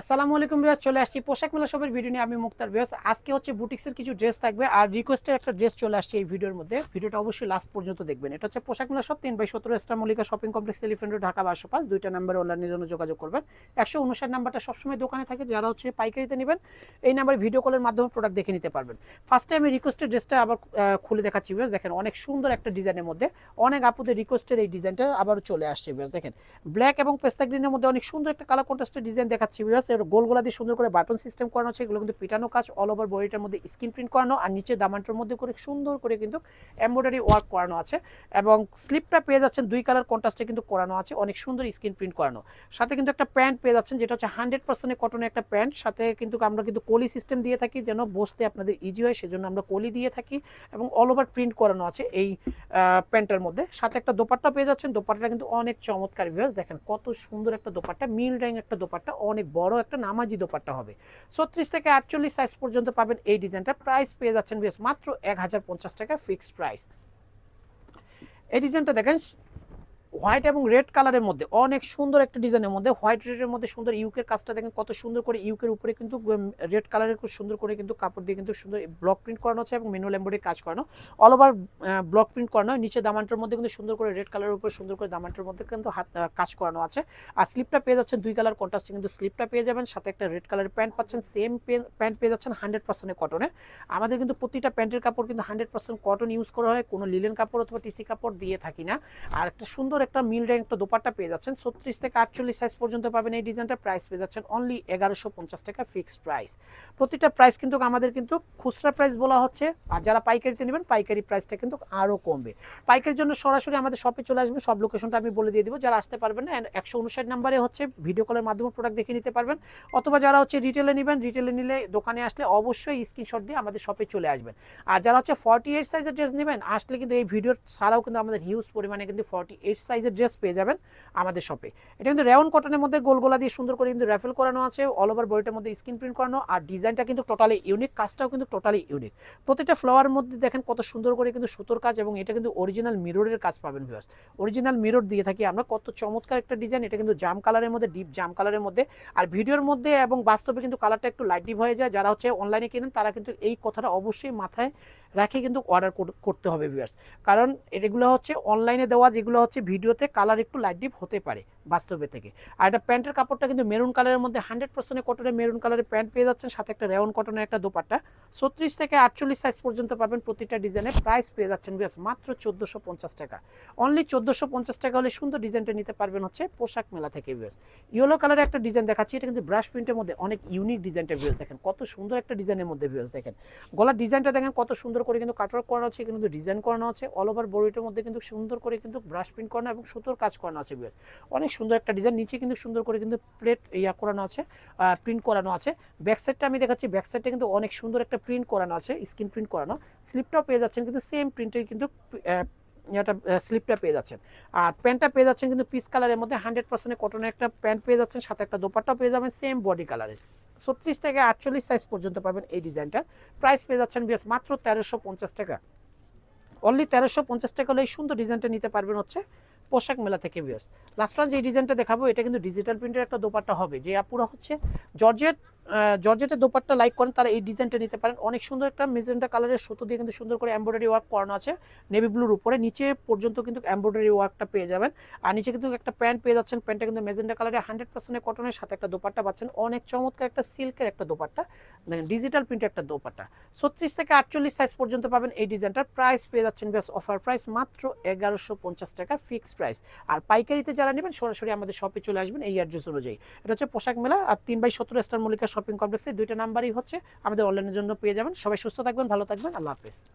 আসসালামু আলাইকুম বিয়াস চলে আসছি পোশাক মেলা সবের ভিডিও নিয়ে। আমি মুক্তার বিয়াস আজকে হচ্ছে বুটিক্সের কিছু ড্রেস থাকবে আর রিকোয়েস্টের একটা ড্রেস চলে আসছে এই ভিডিওর মধ্যে। ভিডিওটা অবশ্যই লাস্ট পর্যন্ত দেখবেন। এটা হচ্ছে পোশাক মেলা সব তিন বাই সতেরো star Mallika shopping complex Elephant Dhaka বারোশো পাঁচ। দুইটা নাম্বারে অনলাইনের জন্য যোগাযোগ করবেন। একশো উনষাট নাম্বারটা সবসময় দোকানে থাকে, যারা হচ্ছে পাইকারিতে নেবেন, এই নাম্বারে ভিডিও কলের মাধ্যমে প্রোডাক্ট দেখে নিতে পারবেন। ফার্স্টে আমি রিকোয়েস্টের ড্রেসটা আবার খুলে দেখাচ্ছি বিয়াস দেখেন, অনেক সুন্দর একটা ডিজাইনের মধ্যে, অনেক আপুদের রিকোয়েস্টের এই ডিজাইনটা আবার চলে আসছে বিয়াস দেখেন ব্ল্যাক এবং পেস্তা গ্রিনের মধ্যে অনেক সুন্দর একটা কালার কন্ট্রাস্টের ডিজাইন দেখাচ্ছি বিয়াস এর গোলগোলা দিয়ে সুন্দর করে বাটন সিস্টেম করানো আছে, এগুলো কিন্তু পিটানো কাজ অল ওভার বডিটার মধ্যে স্ক্রিন প্রিন্ট করানো, আর নিচে দামানটার মধ্যে করে সুন্দর করে কিন্তু এমব্রয়ডারি ওয়ার্ক করানো আছে এবং স্লিপটা পেয়ে যাচ্ছেন দুই কালার কন্ট্রাস্টে কিন্তু করানো আছে, অনেক সুন্দর স্ক্রিন প্রিন্ট করানো। সাথে কিন্তু একটা প্যান্ট পেয়ে যাচ্ছেন, যেটা হচ্ছে হান্ড্রেড পার্সেন্ট কটনের একটা প্যান্ট সাথে কিন্তু আমরা কিন্তু কলি সিস্টেম দিয়ে থাকি, যেন বসতে আপনাদের ইজি হয়, সেজন্য আমরা কলি দিয়ে থাকি এবং অল ওভার প্রিন্ট করানো আছে এই প্যান্টের মধ্যে। সাথে একটা দোপাট্টা পেয়ে যাচ্ছেন, দোপাট্টাটা কিন্তু অনেক চমৎকার ভিউয়ার্স দেখেন কত সুন্দর একটা দোপাট্টা মিল র্যাং একটা দোপাট্টা, অনেক বড় একটা নামাজি দোপাট্টা হবে। ছত্রিশ থেকে আটচল্লিশ সাইজ পর্যন্ত পাবেন এই ডিজাইনটা। প্রাইস পেয়ে যাচ্ছেন বেশ মাত্র এক হাজার পঞ্চাশ টাকা ফিক্সড প্রাইস এই ডিজাইনটা দেখেন হোয়াইট এবং রেড কালারের মধ্যে, অনেক সুন্দর একটা ডিজাইনের মধ্যে, হোয়াইট রেডের মধ্যে সুন্দর ইউকের কাজটা দেখেন কত সুন্দর করে ইউকের উপরে কিন্তু রেড কালারের খুব সুন্দর করে কিন্তু কাপড় দিয়ে কিন্তু সুন্দর ব্লক প্রিন্ট করানো আছে এবং ম্যানুয়াল এমব্রয়ডারি কাজ করানো। অল ওভার ব্লক প্রিন্ট করানো, নিচে দামানটার মধ্যে কিন্তু সুন্দর করে রেড কালারের উপরে সুন্দর করে দামানটার মধ্যে কিন্তু হাত কাজ করানো আছে। আর স্লিপটা পেয়ে যাচ্ছেন দুই কালার কন্ট্রাস্টে কিন্তু স্লিপটা পেয়ে যাবেন, সাথে একটা রেড কালারের প্যান্ট পাচ্ছেন, সেম প্যান্ট পেয়ে যাচ্ছেন হান্ড্রেড পার্সেন্ট কটনের আমাদের কিন্তু প্রতিটা প্যান্টের কাপড় কিন্তু হান্ড্রেড পার্সেন্ট কটন ইউজ করা হয়, কোনো লিলেন কাপড় অথবা টিসি কাপড় দিয়ে থাকি না। আর একটা সুন্দর একটা মিল র্যাঙ্ক একটা দোপাট্টা পেয়ে যাচ্ছেন। ছত্রিশ থেকে আটচল্লিশ সাইজ পর্যন্ত পাবেন এই ডিজাইনটা প্রাইস পেয়ে যাচ্ছেন অনলি এগারোশো পঞ্চাশ টাকা ফিক্সড প্রাইস প্রতিটা প্রাইস কিন্তু আমাদের কিন্তু খুচরা প্রাইস বলা হচ্ছে। আর যারা পাইকারিতে নেবেন, পাইকারি প্রাইসটা কিন্তু আরও কমবে। পাইকারির জন্য সরাসরি আমাদের শপে চলে আসবেন। সব লোকেশনটা আমি বলে দিয়ে দিব। যারা আসতে পারবেন না একশো উনষাট নাম্বারে হচ্ছে ভিডিও কলের মাধ্যমে প্রোডাক্ট দেখে নিতে পারবেন। অথবা যারা হচ্ছে রিটেলে নেবেন রিটেলে নিলে দোকানে আসলে অবশ্যই স্ক্রিনশট দিয়ে আমাদের শপে চলে আসবেন। আর যারা হচ্ছে ফর্টি এইট সাইজের ড্রেস নেবেন, আসলে কিন্তু এই ভিডিওর ছাড়াও কিন্তু আমাদের হিউজ পরিমাণে কিন্তু ফর্টি এইট সাইজের ড্রেস পেয়ে যাবেন আমাদের শপে এটা কিন্তু রেওন কটনের মধ্যে গোলগোলা দিয়ে সুন্দর করে কিন্তু র্যাফেল করানো আছে অল ওভার বডিটার মধ্যে স্ক্রিন প্রিন্ট করানো, আর ডিজাইনটা কিন্তু টোটালি ইউনিক কাজটাও কিন্তু টোটালি ইউনিক প্রতিটা ফ্লাওয়ার মধ্যে দেখেন কত সুন্দর করে কিন্তু সুতোর কাজ এবং এটা কিন্তু অরিজিনাল মিররের কাজ পাবেন ভিউয়ার্স অরিজিনাল মিরর দিয়ে থাকি আমরা, কত চমৎকার একটা ডিজাইন এটা কিন্তু জাম কালারের মধ্যে ডিপ জাম কালারের মধ্যে। আর ভিডিওর মধ্যে এবং বাস্তবে কিন্তু কালারটা একটু লাইট ডিপ হয়ে যায়, যারা হচ্ছে অনলাইনে কেনেন, তারা কিন্তু এই কথাটা অবশ্যই মাথায় রাখে কিন্তু অর্ডার করতে হবে ভিউয়ার্স কারণ এগুলো হচ্ছে অনলাইনে দেওয়া, যেগুলো হচ্ছে ভিডিওতে কালার একটু লাইট ডিপ হতে পারে বাস্তবে থেকে। আর এটা প্যান্টের কাপড়টা কিন্তু মেরুন কালারের মধ্যে হান্ড্রেড পার্সেন্ট কটনের মেরুন কালারের প্যান্ট পেয়ে যাচ্ছেন, সাথে একটা রেওন কটনের একটা দোপাট্টা। ছত্রিশ থেকে আটচল্লিশ সাইজ পর্যন্ত পাবেন প্রতিটা ডিজাইনের প্রাইস পেয়ে যাচ্ছেন বিয়াস মাত্র চোদ্দোশো পঞ্চাশ টাকা। অনলি চোদ্দোশো পঞ্চাশ টাকা হলে সুন্দর ডিজাইনটা নিতে পারবেন হচ্ছে পোশাক মেলা থেকে বিয়াস ইয়েলো কালারের একটা ডিজাইন দেখাচ্ছি, এটা কিন্তু ব্রাশ প্রিন্টের মধ্যে অনেক ইউনিক ডিজাইনটা বিয়াস দেখেন। কত সুন্দর একটা ডিজাইনের মধ্যে বিয়াস দেখেন। গলার ডিজাইনটা দেখেন কত সুন্দর করে কিন্তু কাটওয়ার্ক করানো আছে, কিন্তু ডিজাইন করানো আছে। অল ওভার বডিটার মধ্যে কিন্তু সুন্দর করে কিন্তু ব্রাশ প্রিন্ট করানো এবং সুতোর কাজ করানো আছে বিয়াস অনেক সুন্দর একটা ডিজাইন নিচে কিন্তু সুন্দর করে কিন্তু প্লেট ইয়া করানো আছে প্রিন্ট করানো আছে। ব্যাক সাইডটা আমি দেখাচ্ছি ব্যাক সাইডটা কিন্তু অনেক সুন্দর একটা প্রিন্ট করানো আছে স্ক্রিন প্রিন্ট করানো। স্লিপটাও পেয়ে যাচ্ছেন কিন্তু সেম প্রিন্টের কিন্তু এটা স্লিপটা পেয়ে যাচ্ছেন। আর প্যান্টটা পেয়ে যাচ্ছেন কিন্তু পিস কালারের মধ্যে হান্ড্রেড পার্সেন্ট কটনের একটা প্যান্ট পেয়ে যাচ্ছেন, সাথে একটা দোপাট্টা পেয়ে যাবেন সেম বডি কালারের ছত্রিশ থেকে আটচল্লিশ সাইজ পর্যন্ত পাবেন এই ডিজাইনটার প্রাইস পেয়ে যাচ্ছেন বিএস মাত্র তেরোশো পঞ্চাশ টাকা। অনলি তেরোশো পঞ্চাশ টাকা হলে এই সুন্দর ডিজাইনটা নিতে পারবেন হচ্ছে পোশাক মেলা থেকে বিএস লাস্ট ওয়ান যে ডিজাইনটা দেখাবো, এটা কিন্তু ডিজিটাল প্রিন্টের একটা দোপাট্টা হবে। যে আপুরা হচ্ছে জর্জেট জর্জেটের দোপাট্টা লাইক করেন, তারা এই ডিজাইনটা নিতে পারেন। অনেক সুন্দর একটা মেজেন্টা কালারের সুতো দিয়ে কিন্তু সুন্দর করে এমব্রয়ডারি ওয়ার্ক করানো আছে। নেভি ব্লুর উপরে, নিচে পর্যন্ত কিন্তু এমব্রয়ডারি ওয়ার্কটা পেয়ে যাবেন। আর নিচে কিন্তু একটা প্যান্ট পেয়ে যাচ্ছেন। প্যান্টটা কিন্তু মেজেন্টা কালারে হান্ড্রেড পার্সেন্ট কটনের সাথে একটা দোপাট্টা পাচ্ছেন। অনেক চমৎকার একটা সিল্কের একটা দোপাট্টা। ডিজিটাল প্রিন্টের একটা দোপাট্টা। ছত্রিশ থেকে আটচল্লিশ সাইজ পর্যন্ত পাবেন এই ডিজাইনটার প্রাইস পেয়ে যাচ্ছেন বেশ অফার প্রাইস মাত্র এগারোশো পঞ্চাশ টাকা ফিক্সড প্রাইস আর পাইকারিতে যারা নেবেন, সরাসরি আমাদের শপে চলে আসবেন এই অ্যাড্রেস অনুযায়ী। এটা হচ্ছে পোশাক মেলা, আর তিন বাই সতেরো স্টার মল্লিকা শপিং কমপ্লেক্সে দুইটা নাম্বারই হচ্ছে। আমাদের অনলাইনের জন্য পেয়ে যাবেন। সবাই সুস্থ থাকবেন, ভালো থাকবেন। আল্লাহ হাফেজ।